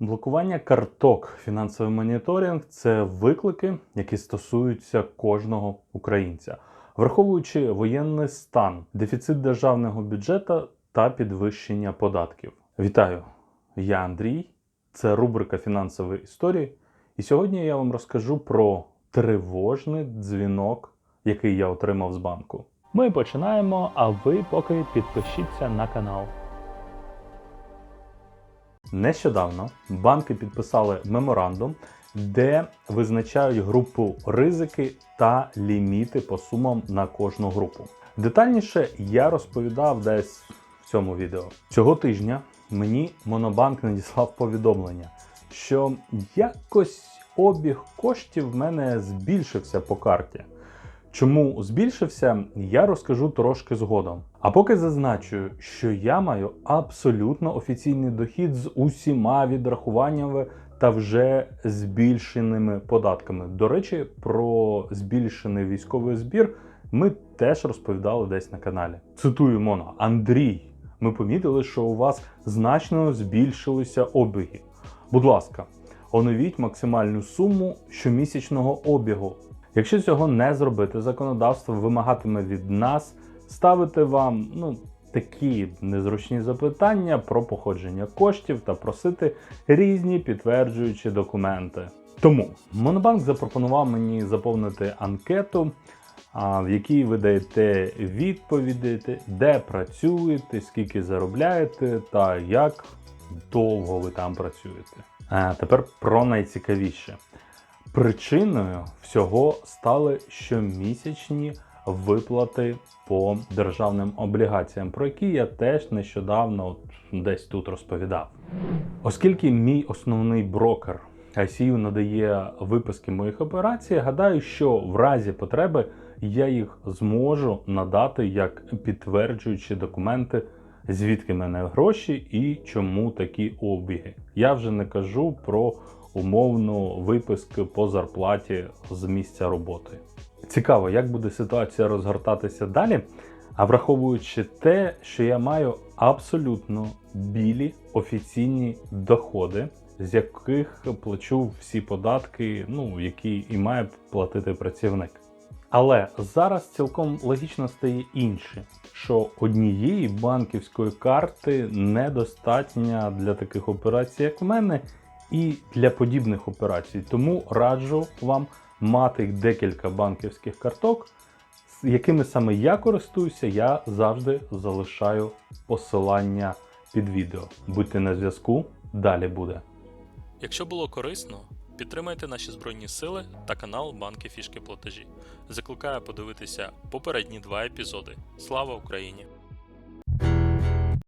Блокування карток, фінансовий моніторинг це виклики, які стосуються кожного українця, враховуючи воєнний стан, дефіцит державного бюджету та підвищення податків. Вітаю! Я Андрій. Це рубрика фінансової історії. І сьогодні я вам розкажу про тривожний дзвінок, який я отримав з банку. Ми починаємо, а ви поки підпишіться на канал. Нещодавно банки підписали меморандум, де визначають групу ризики та ліміти по сумам на кожну групу. Детальніше я розповідав десь в цьому відео. Цього тижня мені Монобанк надіслав повідомлення, що якось обіг коштів в мене збільшився по карті. Чому збільшився, я розкажу трошки згодом. А поки зазначу, що я маю абсолютно офіційний дохід з усіма відрахуваннями та вже збільшеними податками. До речі, про збільшений військовий збір ми теж розповідали десь на каналі. Цитую Моно Андрій. Ми помітили, що у вас значно збільшилися обіги. Будь ласка, оновіть максимальну суму щомісячного обігу. Якщо цього не зробити, законодавство вимагатиме від нас ставити вам ну, такі незручні запитання про походження коштів та просити різні підтверджуючі документи. Тому Монобанк запропонував мені заповнити анкету, в якій ви даєте відповіді, де працюєте, скільки заробляєте та як довго ви там працюєте. А тепер про найцікавіше. Причиною всього стали щомісячні виплати по державним облігаціям, про які я теж нещодавно десь тут розповідав. Оскільки мій основний брокер ICU надає виписки моїх операцій, гадаю, що в разі потреби я їх зможу надати як підтверджуючі документи, звідки мене гроші і чому такі обіги. Я вже не кажу про умовну виписку по зарплаті з місця роботи. Цікаво, як буде ситуація розгортатися далі. А враховуючи те, що я маю абсолютно білі офіційні доходи, з яких плачу всі податки, ну які і має платити працівник. Але зараз цілком логічно стає інше, що однієї банківської карти недостатньо для таких операцій, як в мене, і для подібних операцій. Тому раджу вам мати декілька банківських карток, з якими саме я користуюся, я завжди залишаю посилання під відео. Будьте на зв'язку, далі буде. Якщо було корисно, підтримайте наші збройні сили та канал Банки Фішки Платежі. Закликаю подивитися попередні два епізоди. Слава Україні!